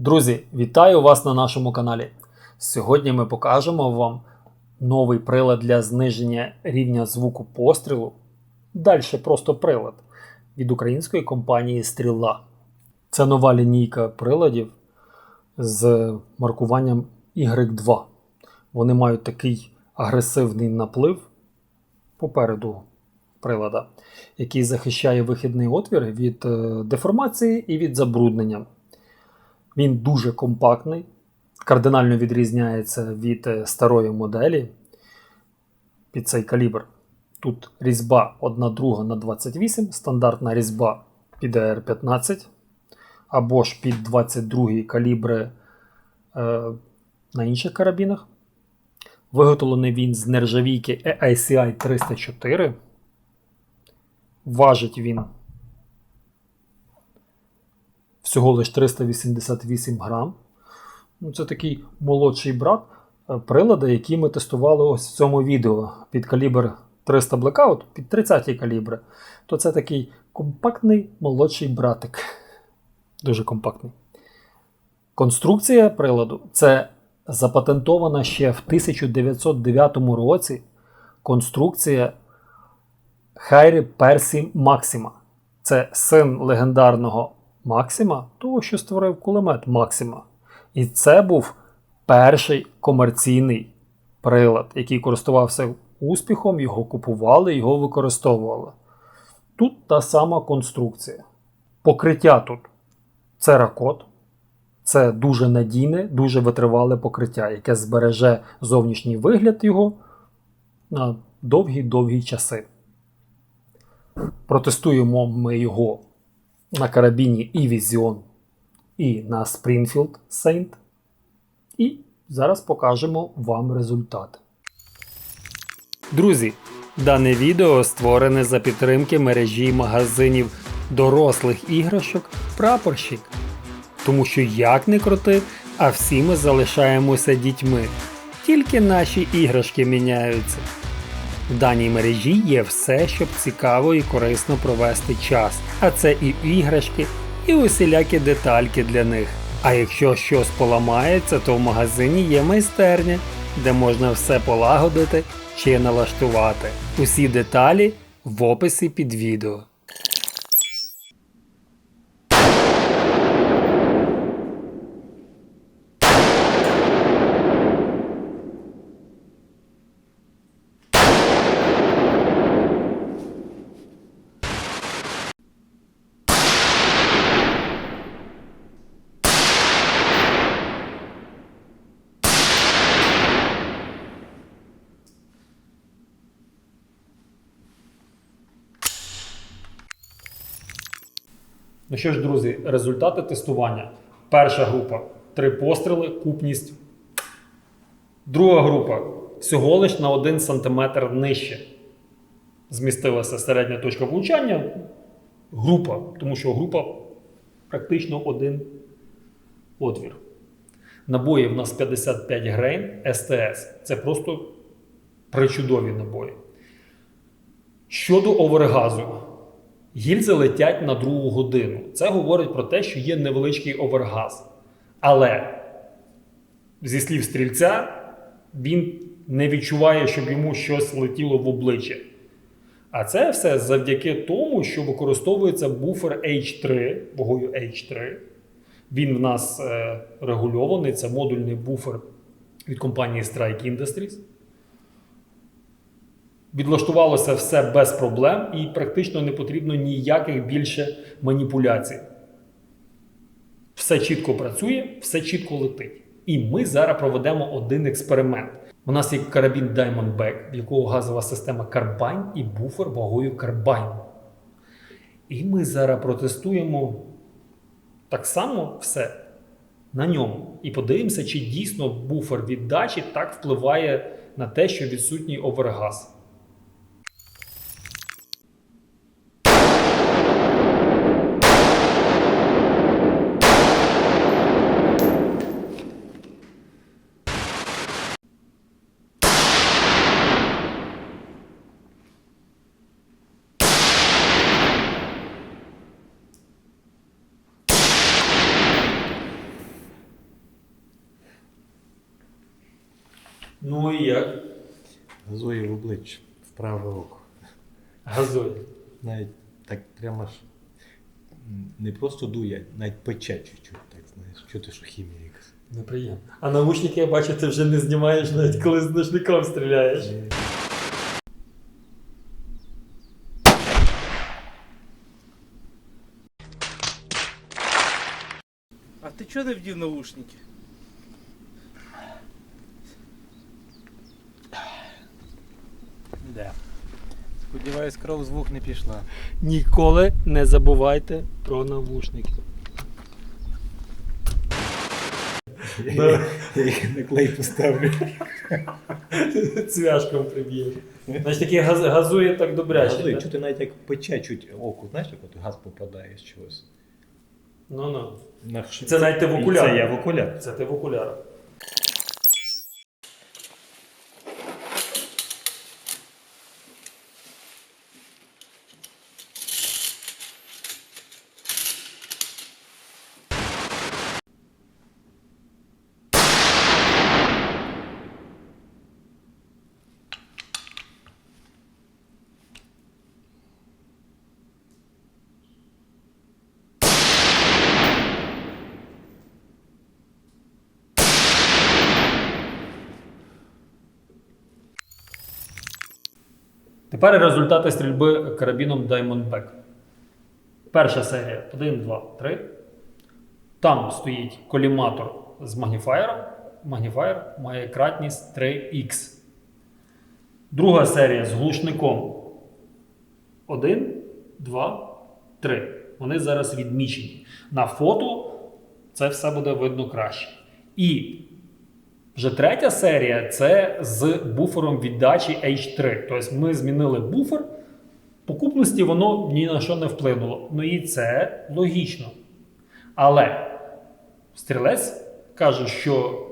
Друзі, вітаю вас на нашому каналі. Сьогодні ми покажемо вам новий прилад для зниження рівня звуку пострілу. Далі просто прилад від української компанії Стріла. Це нова лінійка приладів з маркуванням Y2. Вони мають такий агресивний наплив попереду прилада, який захищає вихідний отвір від е, деформації і від забруднення. Він дуже компактний, кардинально відрізняється від е, старої моделі під цей калібр. Тут різьба 1 друга на 28, стандартна різьба під AR-15, або ж під 22 калібри е, на інших карабінах. Виготовлений він з нержавійки AICI 304. Важить він всього лише 388 грам. Ну, Це такий молодший брат е, прилада, який ми тестували ось в цьому відео під калібр 300 Blackout, під 30 калібри. То це такий компактний молодший братик. Дуже компактний. Конструкція приладу це запатентована ще в 1909 році конструкція Хайрі Персі Максима. Це син легендарного Максима, того, що створив кулемет Максима. І це був перший комерційний прилад, який користувався успіхом, його купували, його використовували. Тут та сама конструкція. Покриття тут це ракот. Це дуже надійне, дуже витривале покриття, яке збереже зовнішній вигляд його на довгі-довгі часи. Протестуємо ми його на карабіні E-Vision і на Springfield Saint. І зараз покажемо вам результати. Друзі, дане відео створене за підтримки мережі магазинів дорослих іграшок Прапорщик. Тому що як не крути, а всі ми залишаємося дітьми. Тільки наші іграшки міняються. В даній мережі є все, щоб цікаво і корисно провести час. А це і іграшки, і усілякі детальки для них. А якщо щось поламається, то в магазині є майстерня, де можна все полагодити чи налаштувати. Усі деталі в описі під відео. Ну що ж, друзі, результати тестування. Перша група три постріли, купність. Друга група всього лиш на 1 см нижче. Змістилася середня точка влучання. Група, тому що група практично один отвір. Набої в нас 55 грейн СТС. Це просто причудові набої. Щодо овергазу. Гільзи летять на другу годину. Це говорить про те, що є невеличкий овергаз. Але зі слів стрільця, він не відчуває, щоб йому щось летіло в обличчя. А це все завдяки тому, що використовується буфер H3, вагою H3. Він в нас е, регульований, це модульний буфер від компанії Strike Industries. Відлаштувалося все без проблем і практично не потрібно ніяких більше маніпуляцій. Все чітко працює, все чітко летить. І ми зараз проведемо один експеримент. У нас є карабін Diamondback, в якого газова система Carbine і буфер вагою Carbine. І ми зараз протестуємо так само все на ньому. І подивимося, чи дійсно буфер віддачі так впливає на те, що відсутній овергаз. Ну і як? Газує в обличчя в праве око. Газує. Навіть так прямо ж не просто дує, навіть пече чуть-чуть, так знаєш. Чути, що хімія якась. Неприємно. А наушники, я бачу, ти вже не знімаєш, навіть коли з ночником стріляєш. А ти чого не вдів наушники? Сподіваюсь, кров звук не пішла. Ніколи не забувайте про навушники. Я їх на клей поставлю. Цвяшком приб'єш. Значить, таке газ, газує так добряче. Газує, так? чути навіть як пече чуть око, знаєш, як от газ попадає з чогось. Ну ну. На Це навіть ти в окулярах. Це я в окулярах. Це ти в окулярах. Тепер результати стрільби карабіном Diamondback. Перша серія 1, 2, 3. Там стоїть коліматор з магніфаєром. Магніфаєр має кратність 3х. Друга серія з глушником 1, 2, 3. Вони зараз відмічені. На фото це все буде видно краще. І вже третя серія це з буфером віддачі H3. Тобто ми змінили буфер, по купності воно ні на що не вплинуло. Ну і це логічно. Але стрілець каже, що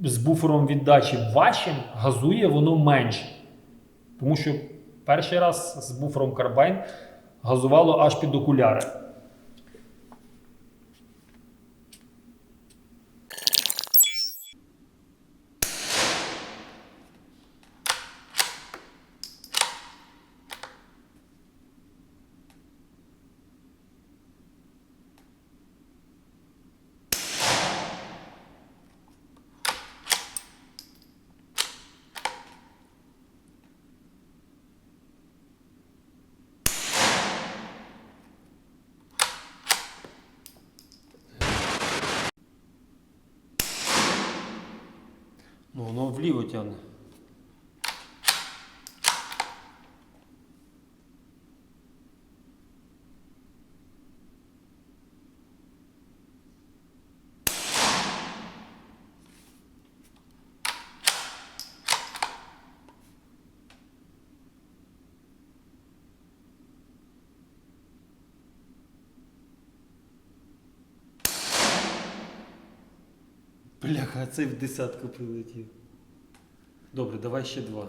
з буфером віддачі вашим газує воно менше. Тому що перший раз з буфером карбайн газувало аж під окуляри. Ну, воно вліво тягне. Бляха, цей в десятку прилетів. Добре, давай ще два.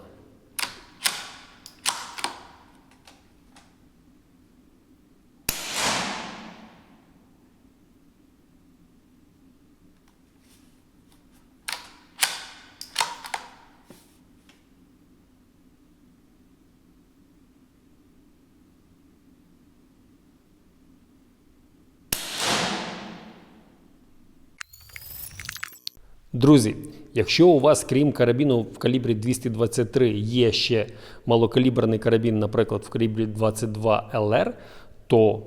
Друзі, якщо у вас, крім карабіну в калібрі 223, є ще малокаліберний карабін, наприклад, в калібрі 22 LR, то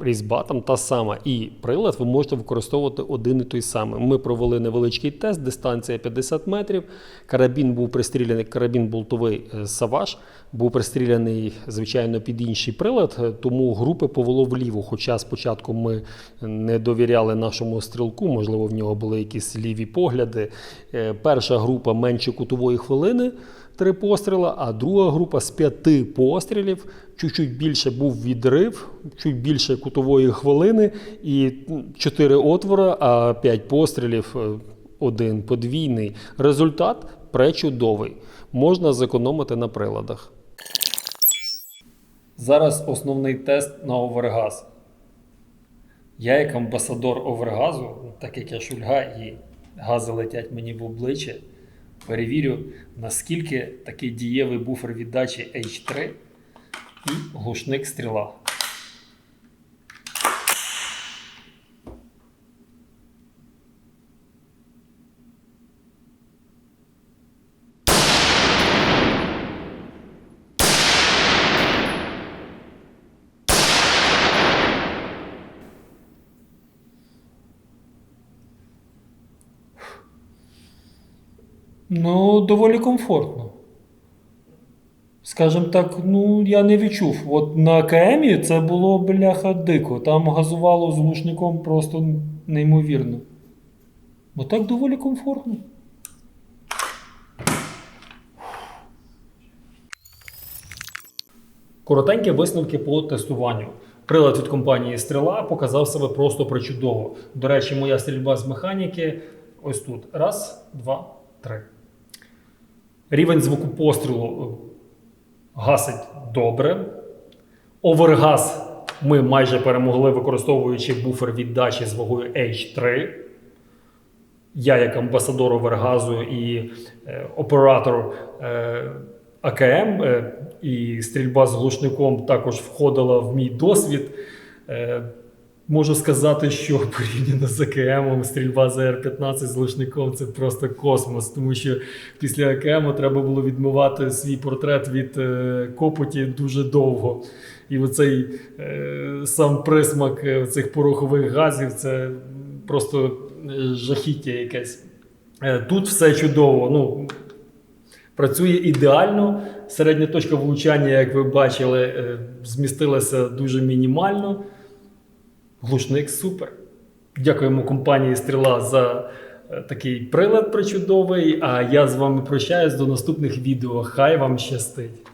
різьба там та сама. І прилад ви можете використовувати один і той самий. Ми провели невеличкий тест, дистанція 50 метрів. Карабін був пристріляний, карабін болтовий е, Саваж, був пристріляний, звичайно, під інший прилад, е, тому групи повело вліво. Хоча спочатку ми не довіряли нашому стрілку, можливо, в нього були якісь ліві погляди. Е, Перша група менше кутової хвилини. Три постріла, а друга група з п'яти пострілів. Чуть-чуть більше був відрив, чуть більше кутової хвилини і чотири отвора, а п'ять пострілів, е, один подвійний. Результат пречудовий. Можна зекономити на приладах. Зараз основний тест на овергаз. Я, як амбасадор овергазу, так як я шульга і гази летять мені в обличчя, перевірю, наскільки такий дієвий буфер віддачі H3 і глушник стріла. Ну, доволі комфортно. Скажем так, ну я не відчув. От на КМі це було бляха дико. Там газувало з глушником просто неймовірно. Бо так доволі комфортно. Коротенькі висновки по тестуванню. Прилад від компанії Стріла показав себе просто причудово. До речі, моя стрільба з механіки ось тут. Раз, два, три. Рівень звуку пострілу е, гасить добре. Овергаз ми майже перемогли, використовуючи буфер віддачі з вагою H3. Я, як амбасадор овергазу і е, оператор е, АКМ е, і стрільба з глушником також входила в мій досвід. Е, можу сказати, що порівняно з АКМ, стрільба з АР-15 з глушником це просто космос, тому що після АКМ треба було відмивати свій портрет від е, копоті дуже довго. І оцей е, сам присмак е, цих порохових газів це просто жахіття якесь. Тут все чудово. Ну, працює ідеально. Середня точка влучання, як ви бачили, змістилася дуже мінімально. Глушник супер. Дякуємо компанії Стріла за е, такий прилад причудовий. А я з вами прощаюсь до наступних відео. Хай вам щастить!